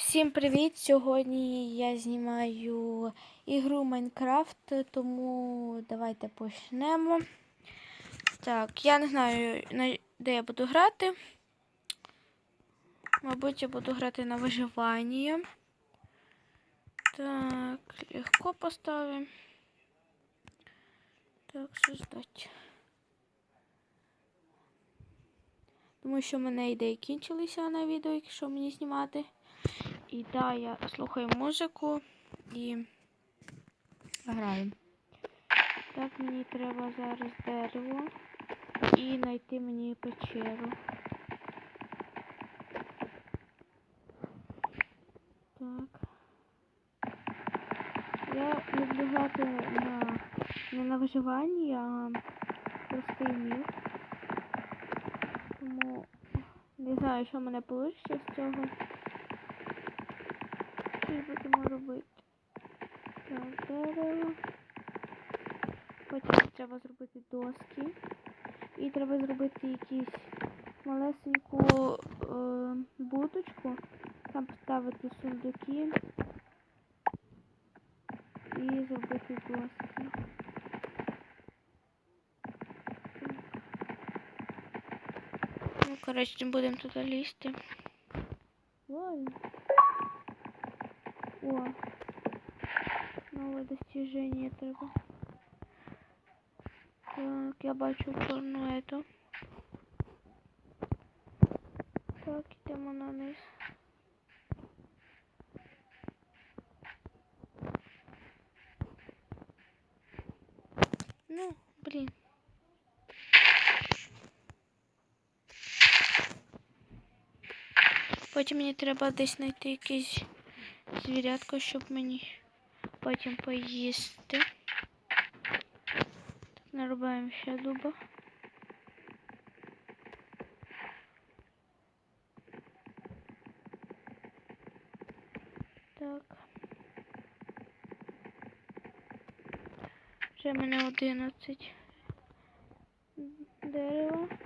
Всім привіт! Сьогодні я знімаю ігру Майнкрафт, тому давайте почнемо. Так, я не знаю, де я буду грати. Мабуть, я буду грати на виживання. Так, легко поставимо. Так, создать. Тому що в мене ідеї кінчилися на відео, якщо мені знімати. І да, я слухаю музику і граю. Так, мені треба зараз дерево і знайти мені печеру. Так. Я люблю грати на не на виживанні, а простий мір. Тому не знаю, що в мене вийде з цього. Що будемо робити? Так, дерево. Потім треба зробити доски. І треба зробити якусь малесеньку е, будочку. Там поставити сундуки. І зробити доски. Ну, коротше, будемо туди лізти. Ой. О, новое достижение треба. Так, я бачу порно это. Так, ідемо на низ. Ну, блін. Потім мені треба десь знайти якийсь звірятко, щоб мені потім поїсти. Так, нарубаємо ще дуба. Так. Вже мене 11 дерева.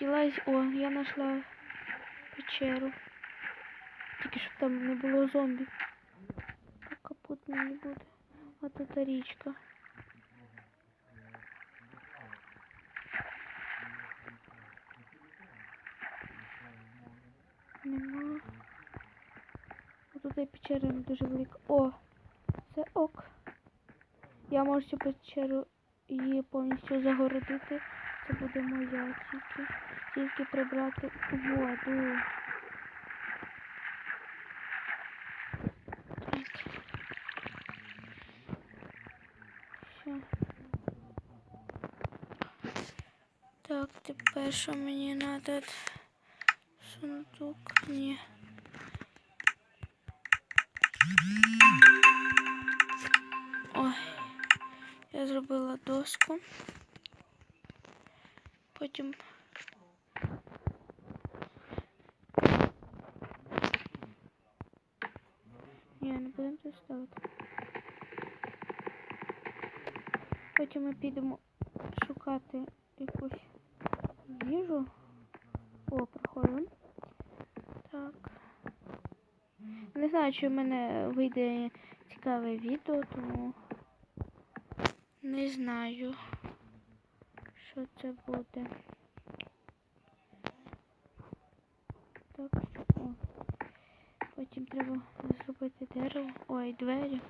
Я О, я знайшла печеру. Тільки щоб там не було зомбі. Так капут мені буде. А тут річка. Нема. А тут і печера не дуже велика. О! Це ок. Я можу цю печеру її повністю загородити. Це буде моя тільки. Тільки прибрати воду. Так. Тепер що мені треба? Сундук? Ні. Ой. Я зробила доску. Потім. Ні, не будемо це ставити. Потім ми підемо шукати якусь їжу. О, проходимо. Так. Не знаю, чи в мене вийде цікаве відео, тому не знаю, що це буде. Так, о. Потім треба зробити дерево. Ой, двері.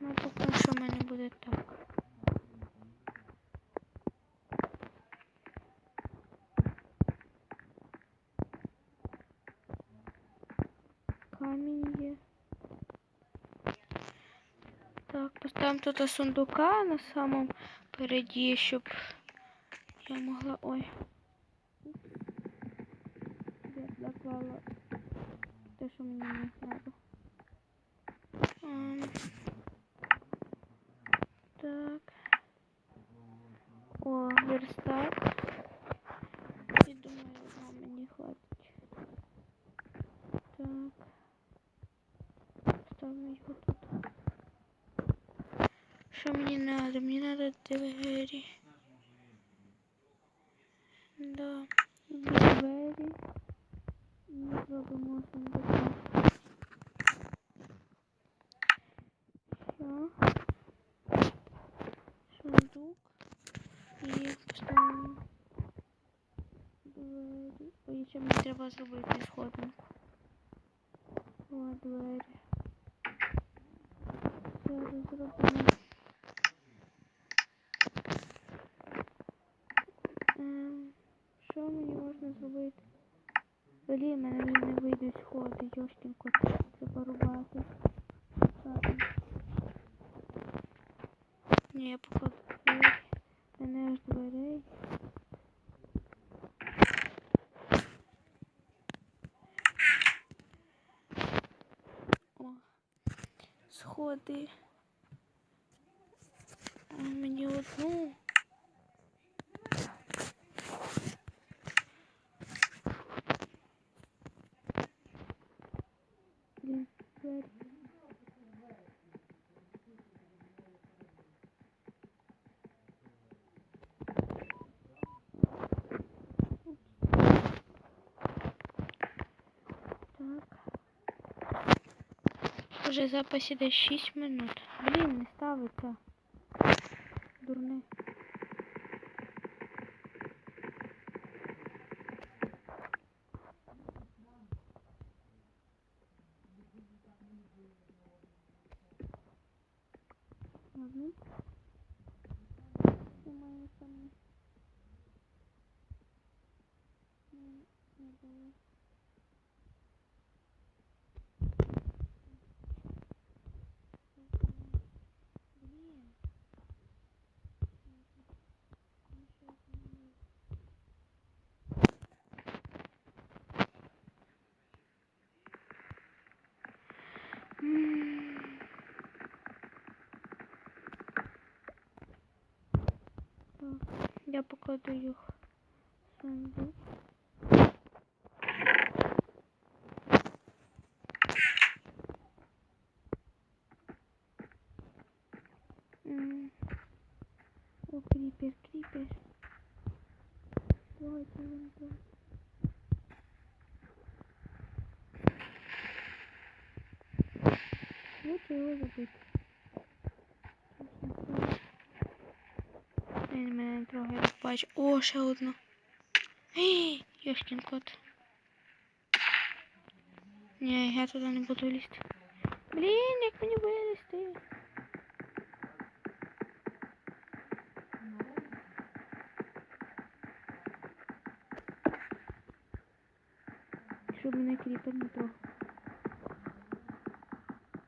Ну, поки що в мене буде так. Камінь є. Так, поставимо тут сундука на самому впереді, щоб я могла... Ой. Я заклала те, що мені не треба. Так. О, верстак. Я думаю, нам мені хватить. Так. ставлю його тут. Що мені надо? Мені надо двері. Да, двері. Ми зробимо сундука. Що? Сундук. І поставимо двері. Ой, ще мені треба зробити сходинку. О, двері. Зараз зробимо. Ем, Що мені можна зробити? Блін, мене вже не вийдуть сходи, Йошкін кот. Треба рубати. Ні, я покладу двері. Мене аж дверей. О, сходи. Мені одну. Блін, двері. Так. Уже запас іде 6 минут. Блін, не ставиться. Дурне. Я покладу їх в сундук. О, крипер, крипер. Давайте вон тут. Лучше его забыть. Він мене не трогає, як бачу. О, ще одна. Ей, Йошкін кот. Ні, я туди не буду лізти. Блін, як мені вилізти? Щоб мене кріпер не трогав.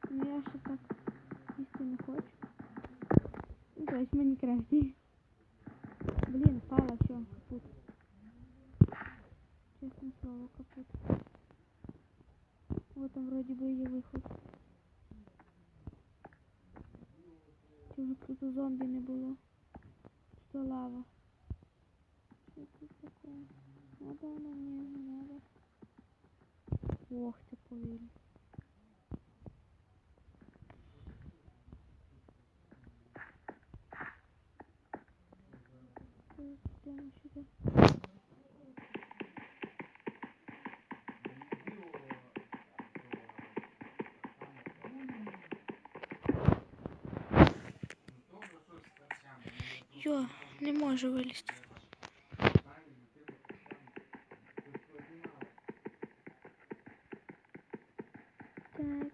Ну я ще так їсти не хочу. Ну, то есть в Майнкрафте. Блин, пала, все, капут. Честное слово, капут. Вот там вроде бы и выход. Чего тут зомби не было? Что лава? Что тут такое? Надо оно мне, не надо. Ох, ты повели. Йдемо сюди. Йо, не можу вилізти. Так.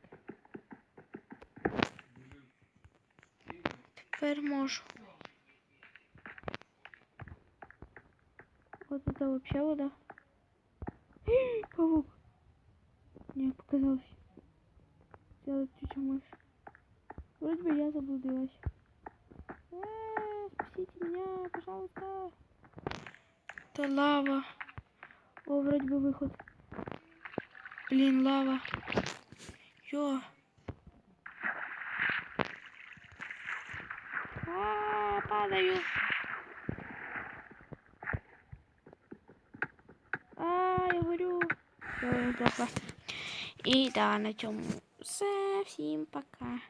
Тепер можу. Вообще вода. Паук. Мне показалось. Сделать чуть мышь. Вроде бы я заблудилась. Э, спасите меня, пожалуйста. Это лава. О, вроде бы выход. Блин, лава. Йо. А, падаю. Здохла. І да, на цьому все, всім пока.